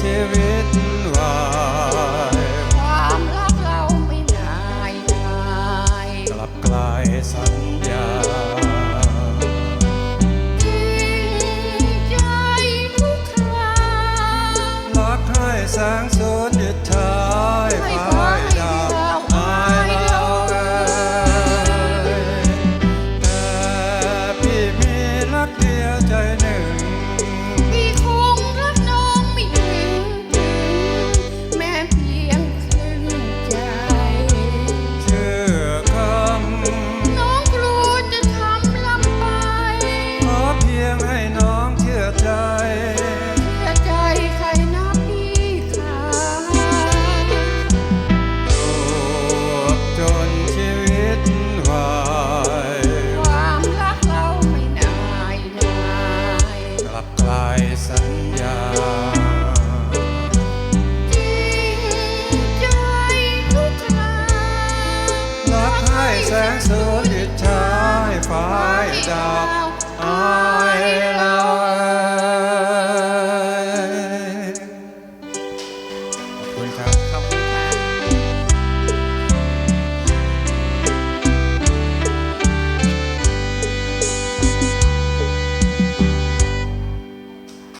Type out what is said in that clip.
ชีวิตวายความรักเราไม่นายนายกลับกลายสัญญาทิ้งใจทุกครั้งรักให้แสงส แสงเสริญอิจชายฝ่ายดาวอายลอยขอบคุณครับ